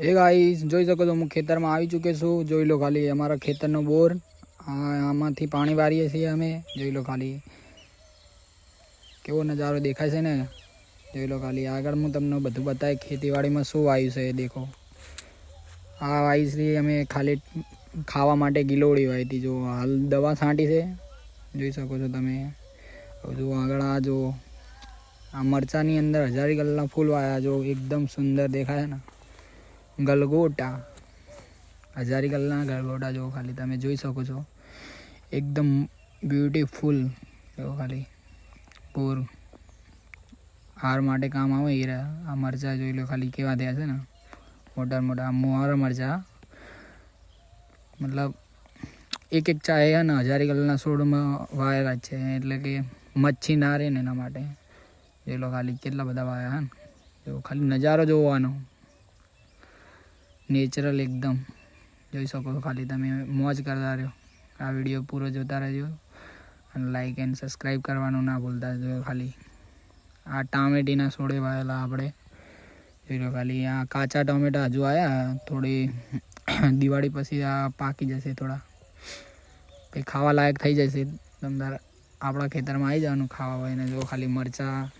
એ guys, જોઈ શકો છો, હું ખેતરમાં આવી ચૂક્યો છું. જોઈ લો ખાલી, અમારા ખેતરનો બોર. આમાંથી પાણી વારીએ છીએ અમે. જોઈ લો ખાલી. કેવો નજારો દેખાય છે ને? જોઈ લો ખાલી, આગળ હું તમને બધું બતાવી ખેતીવાડીમાં શું વાવ્યું છે એ દેખો. આ વાવી છે અમે ખાલી ખાવા માટે ગિલોડી વાવી હતી. જો, હાલ દવા છાંટી છે. જોઈ શકો છો તમે. જો આગળ આ જો, આ મરચાની અંદર હજારી ગલ્લા ફૂલ વાયા. જો, એકદમ સુંદર દેખાય ને. ગલગોટા હજારી કલરના ગલગોટા જો ખાલી તમે જોઈ શકો છો એકદમ બ્યુટીફુલ જો ખાલી પૂર હાર માટે કામ આવે એ રહ્યા. આ મરચાં જોઈ લો ખાલી કેવા થયા છે ને મોટા મોટા આ મોહારા મરચાં મતલબ એક એક ચા એ ને હજારી કલરના છોડમાં વાયેલા જ છે એટલે કે મચ્છી ના રહે ને એના માટે જોઈ લો ખાલી કેટલા બધા વાયા હે ને જો ખાલી નજારો જોવાનો નેચરલ એકદમ. જોઈ શકો છો ખાલી તમે મોજ કરતા રહ્યો. આ વીડિયો પૂરો જોતા રહેજો. અને લાઈક એન્ડ સબસ્ક્રાઈબ કરવાનું ના ભૂલતા જો ખાલી. આ ટામેટીના છોડે વાયેલા આપણે. જોઈ લો ખાલી, આ કાચા ટમેટા હજુ આવ્યા થોડી દિવાળી પછી આ પાકી જશે થોડા. પછી ખાવા લાયક થઈ જશે. તમદાર આપણા ખેતરમાં આવી જવાનું ખાવા હોય ને જો ખાલી મરચાં